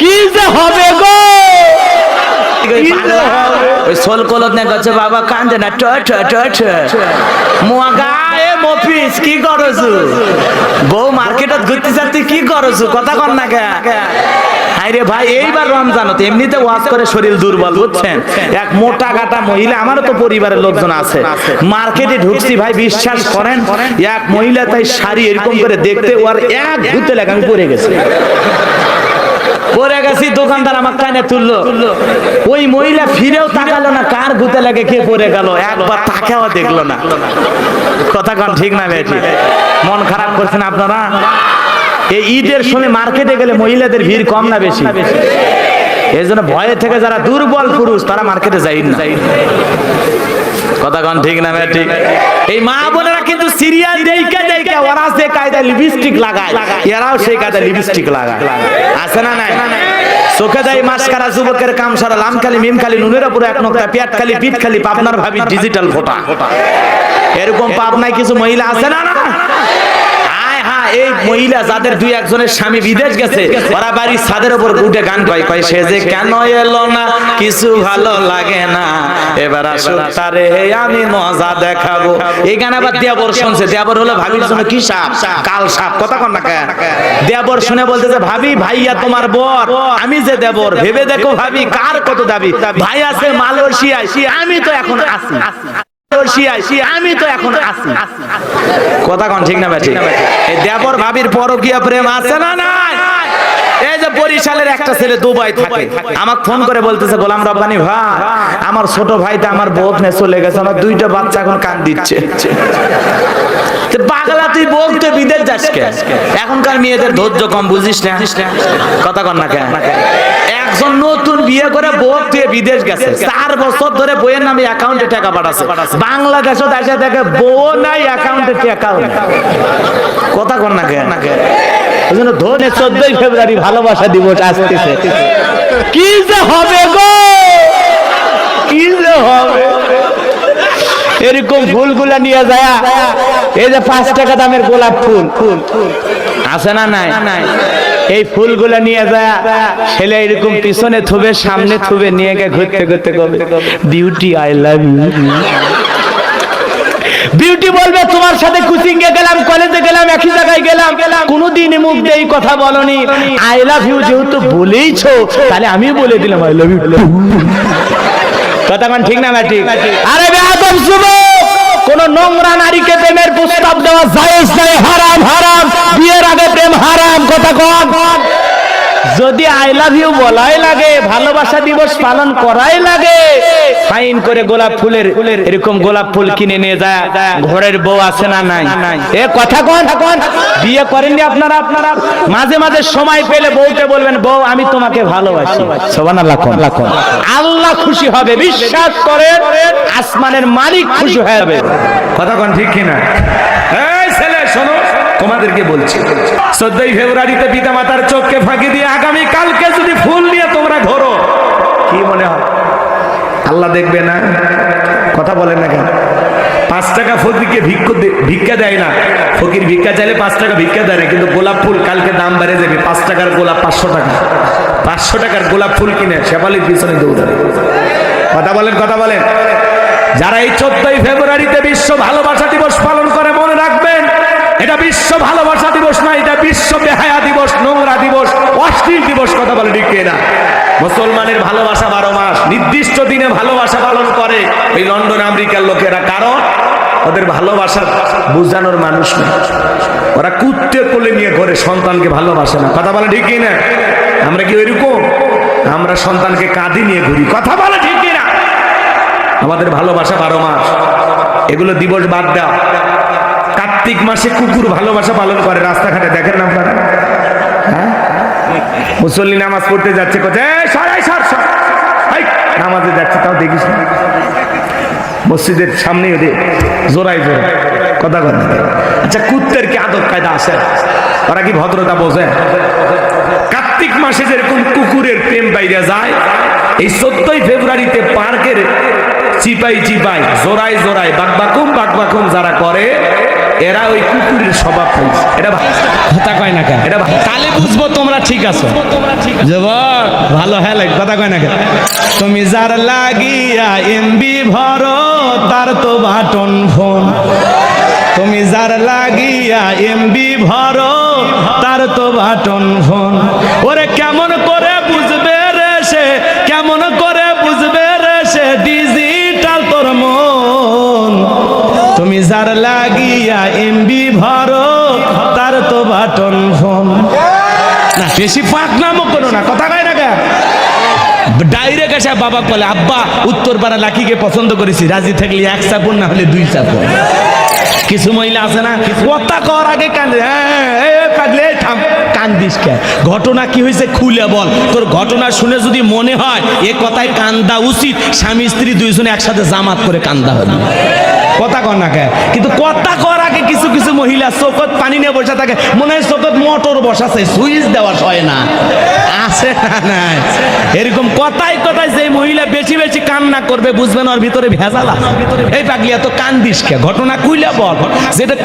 কি যে হবে গো? ওই পাগলা, ওই সোল কলত না করছে বাবা কান্দে না ট ট ট মুয়াগা এ মফিস কি করছু বউ মার্কেটত ঘুরতে যাচ্ছি কি করছু কথা কর না কে? আরে ভাই এইবার রমজান হতে এমনিতে ওয়াজ করে শরীর দুর্বল বুঝছেন? এক মোটা গাটা মহিলা আমারও তো পরিবারের লোকজন আছে। মার্কেটে ঢুকছি ভাই বিশ্বাস করেন এক মহিলা তাই শাড়ি এরকম করে দেখতে ওর এক ঘুরতে লাগে আমি পড়ে গেছি। পরে গেছি দোকানদার আমার কানে তুললো। ওই মহিলা ফিরেও তাকালো না কার গুতে লাগে কে পরে গেল? একবার তাকেও দেখল না। কথা কন ঠিক না বেটি? মন খারাপ করছেন আপনারা? এই ঈদের সময় মার্কেটে গেলে মহিলাদের ভিড় কম না বেশি? এই জন্য ভয়ে থেকে যারা দুর্বল পুরুষ তারা মার্কেটে যাই না। কথা কন ঠিক না বেটি? এই মা বোনেরা কিন্তু সিরিয়াল দেইকা ওরা যে কায়দা লিপস্টিক লাগায়, এরাও সেই কায়দা লিপস্টিক লাগায়। আছে না নাই? চোখে দেয় মাস্কারা যুবকের কাম সারা লাম খালি মিম খালি নুনের উপরে এক নকটা পেট খালি পিঠ খালি পাবনার ভাবি ডিজিটাল ফোটা এরকম পাবনায় কিছু মহিলা আছে না না এই মহিলা যাদের দুই একজনের স্বামী বিদেশ গেছে, ওরা বাড়ির ছাদের উপর উঠে গান কয় কয়, সে যে কেন এলো না? কিছু ভালো লাগে না। এবার আসুক তারে আমি মজা দেখাবো। এই গান আবার দেবর শুনছে। দেবর হলো ভাবির জন্য কি সাপ? কাল সাপ। কথা কন না কে দেবর শুনে বলতেছে ভাবি, ভাইয়া তোমার বর। আমি যে দেবর, ভেবে দেখো ভাবি, কার কত দাবি? ভাই আছে মালয়েশিয়ায়। আমি তো এখন আছি। মালয়েশিয়ায় আমি তো এখন আছি। কথা কন ঠিক না ভাই ঠিক। এই দেবর ভাবির পরকীয়া প্রেম আছে না নাই? এই যে বরিশালের একটা ছেলে দুবাই থাকে আমাকে ফোন করে বলতেছে গোলাম রব্বানি ভাই আমার ছোট ভাইটা আমার বউ নিয়ে চলে গেছে আমার দুইটা বাচ্চা এখন কান দিচ্ছে। তো পাগলা তুই বউ তুই বিদেশ যাস এখনকার মেয়েদের ধৈর্য কম বুঝিস না? কথা কন না কেন? একজন নতুন বিয়ে করে বউ তুই বিদেশ গেছে। চার বছর ধরে বইয়ের নামে অ্যাকাউন্টে টাকা পাঠাচ্ছে বাংলাদেশও দেশে থেকে বউ নাই অ্যাকাউন্টে টাকাও নাই। কথা কন না কেন? ওই জন্য ধরে চোদ্দই ফেব্রুয়ারি ভালোবাসা দিবস আসতেছে। কি যে হবে গো? কি যে হবে? এরকম ফুলগুলা নিয়ে যায় এই যে পাঁচ টাকা দামের গোলাপ ফুল। ফুল আছে না নাই। এই ফুলগুলা নিয়ে যায় ছেলে এরকম পিছনে থুবে, সামনে থুবে, নিয়ে গিয়ে ঘুরতে ঘুরতে কবে beauty I love you beauty বলবে, তোমার সাথে কোচিং এ গেলাম কলেজে গেলাম, একই জায়গায় গেলাম, কোনোদিন মুখ দিয়ে এই কথা বলনি। আই লাভ ইউ যেহেতু বলেইছো, তাহলে আমি বলে দিলাম আই লাভ ইউ কথা ঠিক না না ঠিক? আরে বেয়াদব যুবক কোন নোংরা নারীকে প্রেমের প্রস্তাব দেওয়া জায়েজ নাই হারাম হারাম। বিয়ের আগে প্রেম হারাম, কথা কন। যদি আই লাভ ইউ বলাই লাগে, ভালোবাসা দিবস পালন করাই লাগে ফাইন করে গোলাপ ফুলের, এরকম গোলাপ ফুল কিনে নিয়ে যায়, ঘরের বউ আছে না নাই? এ কথা কন, বিয়ে করেননি আপনারা? আপনারা মাঝে মাঝে সময় পেলে বউকে বলবেন, বউ, আমি তোমাকে ভালোবাসি। সোবান আল্লাহ কোন। আল্লাহ খুশি হবে, বিশ্বাস করেন, আসমানের মালিক খুশি হয়ে যাবে। কথা কন, ঠিক কিনা? এই ছেলে, শোনো। তোমাদেরকে বলছি, চোদ্দই ফেব্রুয়ারিতে পিতা মাতার চোখকে ফাঁকি দিয়ে আগামী কালকে যদি ফুল নিয়ে তোমরা ঘোরো, কি মনে হয়? আল্লাহ দেখবে না? কথা বলেন না কেন? পাঁচ টাকা ফকিরকে ভিক্ষ ভিক্ষা দেয় না। ফকির ভিক্ষা চাইলে পাঁচ টাকা ভিক্ষা দেয় না, কিন্তু গোলাপ ফুল কালকে দাম বেড়ে যাবে। পাঁচ টাকার গোলাপ পাঁচশো টাকা। পাঁচশো টাকার গোলাপ ফুল কিনে শেফালির পিছনে দৌড়াবে। কথা বলেন কথা বলেন। যারা এই চোদ্দই ফেব্রুয়ারিতে বিশ্ব ভালোবাসা দিবস পালন করে, মনে রাখবেন এটা বিশ্ব ভালোবাসা দিবস না, এটা বিশ্ব বেহায়া দিবস, নোংরা দিবস, অশ্লীল দিবস, কথা বলে ঠিক না মুসলমানের ভালোবাসা বারো মাস, নির্দিষ্ট দিনে ভালোবাসা পালন করে। ওই লন্ডন আমেরিকার লোকেরা কারণ? ওদের ভালোবাসা বুঝানোর মানুষ না। ওরা কুত্তে কোলে নিয়ে ঘরে সন্তানকে ভালোবাসে না। কথা বলে ঠিকই না আমরা কি ওইরকম? আমরা সন্তানকে কাঁধে নিয়ে ঘুরি। কথা বলে ঠিকই না আমাদের ভালোবাসা বারো মাস। এগুলো দিবস বাদ দাও। কার্তিক মাসে কুকুর ভালোবাসা পালন করে রাস্তাঘাটে দেখেন না আপনারা? হ্যাঁ? মুসল্লি নামাজ পড়তে যাচ্ছে কোথায় "এই, সরাই সর সর নামাজে যাচ্ছে তাও দেখিস মসজিদের সামনেই ওদের জোড়াই জোড়াই কথা কথা আচ্ছা কুত্তের কি আদব কায়দা আছে? ওরা কি ভদ্রতা বোঝে? কার্তিক মাসে যেরকম কুকুরের প্রেম বাইরে যায় এই চোদ্দই ফেব্রুয়ারিতে পার্কের চিপাই চিপাই জোড়াই জোড়াই বাকবাকুম বাকবাকুম যারা করে এরা ওই কুকুরের স্বভাব ফেলছে এটা কথা কয় না কেন? এটা তাহলে বুঝব তোমরা ঠিক আছো। যুবক ভালো হ্যাঁ লাগে, কথা কয় না কেন? তুমি যার লাগিয়া এমবি ভরো তার তো বাটন ফোন। তুমি যার লাগিয়া এমবি ভরো তার তো বাটন ফোন। যার লাগিয়া এমবি ভরো তার তো বাটন ফোন না বেশি ফাঁক নামও করো না কথা কয় না ডাইরেক্ট এসে বাবা বলে আব্বা উত্তর পাড়া লাকিকে পছন্দ করেছি রাজি থাকলে এক চাপন না হলে দুই চাপন। কিছু মহিলা আছে না কথা কর আগে কান্দে হ্যাঁ, থাম কান্দিস কে? ঘটনা কি হয়েছে খুলে বল। তোর ঘটনা শুনে যদি মনে হয় এ কথায় কান্দা উচিত স্বামী স্ত্রী দুইজনে একসাথে জামাত করে কান্দা হবে কথা কর না কে? কিন্তু কথা কর আগে কিছু কিছু মহিলা চোখত পানি নিয়ে বসে থাকে। মনে হয় চোখত মোটর বসাছে, সুইচ দেওয়া হয় না। আছে না এরকম কথায় কথায় যে মহিলা বেশি বেশি কান্না করবে বুঝবেন ওর ভিতরে ভেজালা এই পাগলিয়া, তো কান্দিস কে? ঘটনা কুইলা বল। যেটা